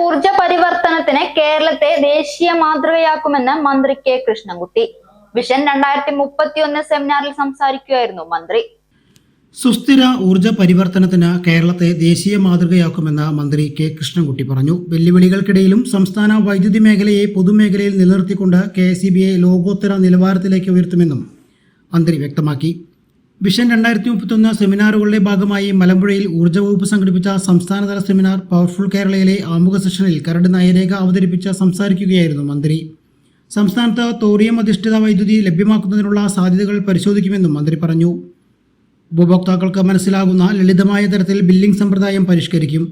ഊർജ പരിവർത്തനത്തിന് കേരളത്തെ ദേശീയ മാതൃകയാക്കുമെന്ന് മന്ത്രി കെ കൃഷ്ണൻകുട്ടി. വിഷൻ രണ്ടായിരത്തി മുപ്പത്തിയൊന്ന് സെമിനാറിൽ സംസാരിക്കുകയായിരുന്നു മന്ത്രി. സുസ്ഥിര ഊർജ പരിവർത്തനത്തിന് കേരളത്തെ ദേശീയ മാതൃകയാക്കുമെന്ന് മന്ത്രി കെ കൃഷ്ണൻകുട്ടി പറഞ്ഞു. വെല്ലുവിളികൾക്കിടയിലും സംസ്ഥാന വൈദ്യുതി മേഖലയെ പൊതുമേഖലയിൽ നിലനിർത്തിക്കൊണ്ട് കെ എസ് ലോകോത്തര നിലവാരത്തിലേക്ക് ഉയർത്തുമെന്നും മന്ത്രി വ്യക്തമാക്കി. വിഷൻ രണ്ടായിരത്തി മുപ്പത്തൊന്ന് സെമിനാറുകളുടെ ഭാഗമായി മലമ്പുഴയിൽ ഊർജ വകുപ്പ് സംഘടിപ്പിച്ച സംസ്ഥാനതല സെമിനാർ പവർഫുൾ കേരളയിലെ ആമുഖ സെഷനിൽ കരട് നയരേഖ അവതരിപ്പിച്ച് സംസാരിക്കുകയായിരുന്നു മന്ത്രി. സംസ്ഥാനത്ത് തോറിയം അധിഷ്ഠിത വൈദ്യുതി ലഭ്യമാക്കുന്നതിനുള്ള സാധ്യതകൾ പരിശോധിക്കുമെന്നും മന്ത്രി പറഞ്ഞു. ഉപഭോക്താക്കൾക്ക് മനസ്സിലാകുന്ന ലളിതമായ തരത്തിൽ ബില്ലിംഗ് സമ്പ്രദായം പരിഷ്കരിക്കും.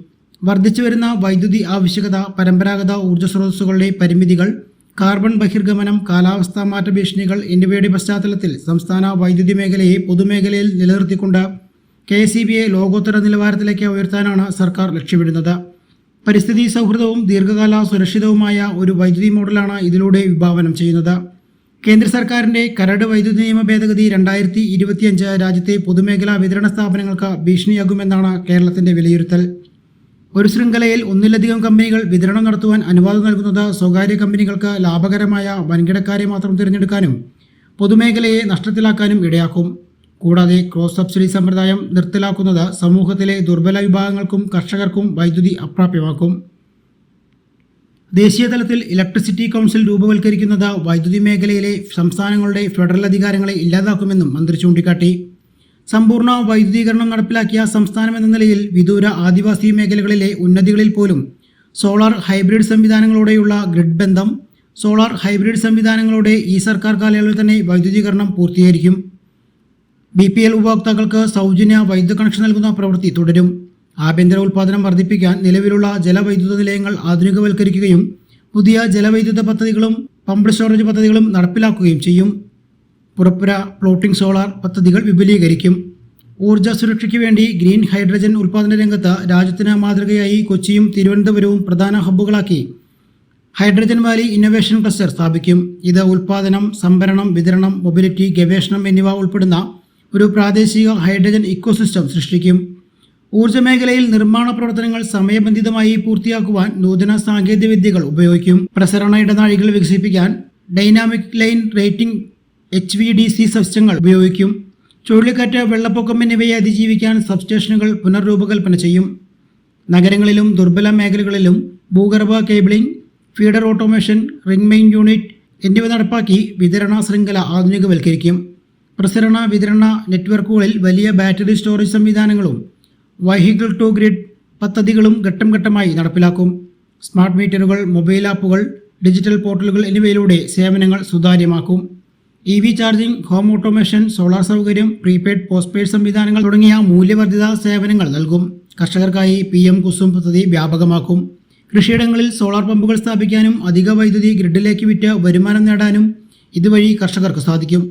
വർദ്ധിച്ചു വരുന്ന വൈദ്യുതി ആവശ്യകത പരമ്പരാഗത ഊർജ സ്രോതസ്സുകളുടെ പരിമിതികൾ കാർബൺ ബഹിർഗമനം കാലാവസ്ഥാ മാറ്റ ഭീഷണികൾ എന്നിവയുടെ പശ്ചാത്തലത്തിൽ സംസ്ഥാന വൈദ്യുതി മേഖലയെ പൊതുമേഖലയിൽ നിലനിർത്തിക്കൊണ്ട് കെ എസ് ബി ബിയെ ലോകോത്തര നിലവാരത്തിലേക്ക് ഉയർത്താനാണ് സർക്കാർ ലക്ഷ്യമിടുന്നത്. പരിസ്ഥിതി സൗഹൃദവും ദീർഘകാല സുരക്ഷിതവുമായ ഒരു വൈദ്യുതി മോഡലാണ് ഇതിലൂടെ വിഭാവനം ചെയ്യുന്നത്. കേന്ദ്ര സർക്കാരിന്റെ കരട് വൈദ്യുതി നിയമ ഭേദഗതി രണ്ടായിരത്തി ഇരുപത്തിയഞ്ച് രാജ്യത്തെ പൊതുമേഖലാ വിതരണ സ്ഥാപനങ്ങൾക്ക് ഭീഷണിയാകുമെന്നാണ് കേരളത്തിന്റെ വിലയിരുത്തൽ. ഒരു ശൃംഖലയിൽ ഒന്നിലധികം കമ്പനികൾ വിതരണം നടത്തുവാൻ അനുവാദം നൽകുന്നത് സ്വകാര്യ കമ്പനികൾക്ക് ലാഭകരമായ വൻകിടക്കാരെ മാത്രം തിരഞ്ഞെടുക്കാനും പൊതുമേഖലയെ നഷ്ടത്തിലാക്കാനും ഇടയാക്കും. കൂടാതെ ക്രോസ് സബ്സിഡി സമ്പ്രദായം നിർത്തലാക്കുന്നത് സമൂഹത്തിലെ ദുർബല വിഭാഗങ്ങൾക്കും കർഷകർക്കും വൈദ്യുതി അപ്രാപ്യമാക്കും. ദേശീയ തലത്തിൽ ഇലക്ട്രിസിറ്റി കൗൺസിൽ രൂപവൽക്കരിക്കുന്നത് വൈദ്യുതി മേഖലയിലെ സംസ്ഥാനങ്ങളുടെ ഫെഡറൽ അധികാരങ്ങളെ ഇല്ലാതാക്കുമെന്നും മന്ത്രി ചൂണ്ടിക്കാട്ടി. സമ്പൂർണ വൈദ്യുതീകരണം നടപ്പിലാക്കിയ സംസ്ഥാനം എന്ന നിലയിൽ വിദൂര ആദിവാസി മേഖലകളിലെ ഉന്നതികളിൽ പോലും സോളാർ ഹൈബ്രിഡ് സംവിധാനങ്ങളോടെയുള്ള ഗ്രിഡ് ബന്ധം സോളാർ ഹൈബ്രിഡ് സംവിധാനങ്ങളോടെ ഈ സർക്കാർ കാലയളവിൽ തന്നെ വൈദ്യുതീകരണം പൂർത്തീകരിക്കും. ബി പി എൽ ഉപഭോക്താക്കൾക്ക് സൗജന്യ വൈദ്യുത കണക്ഷൻ നൽകുന്ന പ്രവൃത്തി തുടരും. ആഭ്യന്തര ഉൽപ്പാദനം വർദ്ധിപ്പിക്കാൻ നിലവിലുള്ള ജലവൈദ്യുത നിലയങ്ങൾ ആധുനികവൽക്കരിക്കുകയും പുതിയ ജലവൈദ്യുത പദ്ധതികളും പമ്പ് സ്റ്റോറേജ് പദ്ധതികളും നടപ്പിലാക്കുകയും ചെയ്യും. പുറപ്പുര ഫ്ലോട്ടിംഗ് സോളാർ പദ്ധതികൾ വിപുലീകരിക്കും. ഊർജ സുരക്ഷയ്ക്ക് വേണ്ടി ഗ്രീൻ ഹൈഡ്രജൻ ഉൽപ്പാദന രംഗത്ത് രാജ്യത്തിന് മാതൃകയായി കൊച്ചിയും തിരുവനന്തപുരവും പ്രധാന ഹബ്ബുകളാക്കി. ഹൈഡ്രജൻ വാലി ഇന്നൊവേഷൻ ക്ലസ്റ്റർ സ്ഥാപിക്കും. ഇത് ഉൽപ്പാദനം സംഭരണം വിതരണം മൊബിലിറ്റി ഗവേഷണം എന്നിവ ഉൾപ്പെടുന്ന ഒരു പ്രാദേശിക ഹൈഡ്രജൻ ഇക്കോസിസ്റ്റം സൃഷ്ടിക്കും. ഊർജ മേഖലയിൽ നിർമ്മാണ പ്രവർത്തനങ്ങൾ സമയബന്ധിതമായി പൂർത്തിയാക്കുവാൻ നൂതന സാങ്കേതിക വിദ്യകൾ ഉപയോഗിക്കും. പ്രസരണ ഇടനാഴികൾ വികസിപ്പിക്കാൻ dynamic line rating H V D C സസ്യങ്ങൾ ഉപയോഗിക്കും. ചുഴലിക്കാറ്റ് വെള്ളപ്പൊക്കം എന്നിവയെ അതിജീവിക്കാൻ സബ്സ്റ്റേഷനുകൾ പുനർരൂപകൽപ്പന ചെയ്യും. നഗരങ്ങളിലും ദുർബല മേഖലകളിലും ഭൂഗർഭ cabling feeder automation ring main unit എന്നിവ നടപ്പാക്കി വിതരണ ശൃംഖല ആധുനികവൽക്കരിക്കും. പ്രസരണ വിതരണ നെറ്റ്വർക്കുകളിൽ വലിയ ബാറ്ററി സ്റ്റോറേജ് സംവിധാനങ്ങളും വെഹിക്കിൾ ടു ഗ്രിഡ് പദ്ധതികളും ഘട്ടം ഘട്ടമായി നടപ്പിലാക്കും. സ്മാർട്ട് മീറ്ററുകൾ മൊബൈൽ ആപ്പുകൾ ഡിജിറ്റൽ പോർട്ടലുകൾ എന്നിവയിലൂടെ സേവനങ്ങൾ സുതാര്യമാക്കും. E V charging home automation solar സൗകര്യം പ്രീപെയ്ഡ് പോസ്റ്റ്പെയ്ഡ് സംവിധാനങ്ങൾ തുടങ്ങിയ മൂല്യവർദ്ധിത സേവനങ്ങൾ നൽകും. കർഷകർക്കായി പി എം കുസും പദ്ധതി വ്യാപകമാക്കും. കൃഷിയിടങ്ങളിൽ സോളാർ പമ്പുകൾ സ്ഥാപിക്കാനും അധിക വൈദ്യുതി ഗ്രിഡിലേക്ക് വിറ്റ് വരുമാനം നേടാനും ഇതുവഴി കർഷകർക്ക് സാധിക്കും.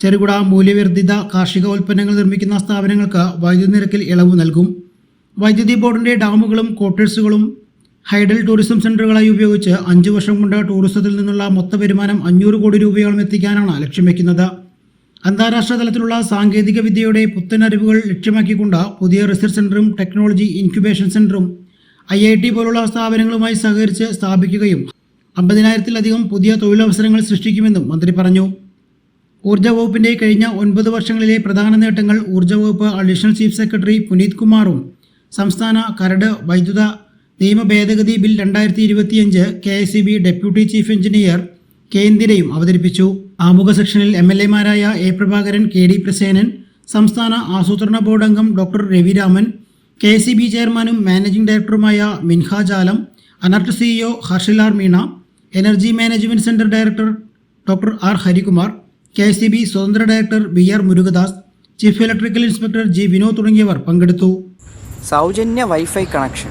ചെറുകിട മൂല്യവർദ്ധിത കാർഷിക ഉൽപ്പന്നങ്ങൾ നിർമ്മിക്കുന്ന സ്ഥാപനങ്ങൾക്ക് വൈദ്യുതി നിരക്കിൽ ഇളവ് നൽകും. വൈദ്യുതി ബോർഡിന്റെ ഡാമുകളും ക്വാർട്ടേഴ്സുകളും ഹൈഡൽ ടൂറിസം സെന്ററുകളായി ഉപയോഗിച്ച് അഞ്ച് വർഷം കൊണ്ട് ടൂറിസത്തിൽ നിന്നുള്ള മൊത്ത വരുമാനം അഞ്ഞൂറ് കോടി രൂപയോളം എത്തിക്കാനാണ് ലക്ഷ്യം വയ്ക്കുന്നത് അന്താരാഷ്ട്ര തലത്തിലുള്ള സാങ്കേതിക വിദ്യയുടെ പുത്തൻ അറിവുകൾ ലക്ഷ്യമാക്കിക്കൊണ്ട് പുതിയ റിസർച്ച് സെന്ററും ടെക്നോളജി ഇൻക്യുബേഷൻ സെന്ററും ഐ ഐ ടി പോലുള്ള സ്ഥാപനങ്ങളുമായി സഹകരിച്ച് സ്ഥാപിക്കുകയും അമ്പതിനായിരത്തിലധികം പുതിയ തൊഴിലവസരങ്ങൾ സൃഷ്ടിക്കുമെന്നും മന്ത്രി പറഞ്ഞു. ഊർജ വകുപ്പിന്റെ കഴിഞ്ഞ ഒൻപത് വർഷങ്ങളിലെ പ്രധാന നേട്ടങ്ങൾ ഊർജ വകുപ്പ് അഡീഷണൽ ചീഫ് സെക്രട്ടറി പുനീത് കുമാറും സംസ്ഥാന കരട് വൈദ്യുത നിയമ ഭേദഗതി ബിൽ രണ്ടായിരത്തി ഇരുപത്തിയഞ്ച് K S C B deputy chief engineer K ഇന്ദിരയും അവതരിപ്പിച്ചു. ആമുഖ സെക്ഷനിൽ M L എമാരായ A Prabhakaran K D Prasenan സംസ്ഥാന ആസൂത്രണ ബോർഡ് അംഗം doctor Raviraman K C B ചെയർമാനും മാനേജിംഗ് ഡയറക്ടറുമായ Minhaj Alam ANERT CEO Harshil R Meena energy management centre director doctor R Harikumar K C B സ്വതന്ത്ര director B R Murugadas chief electrical inspector G Vinod തുടങ്ങിയവർ പങ്കെടുത്തു. സൗജന്യ wifi connection.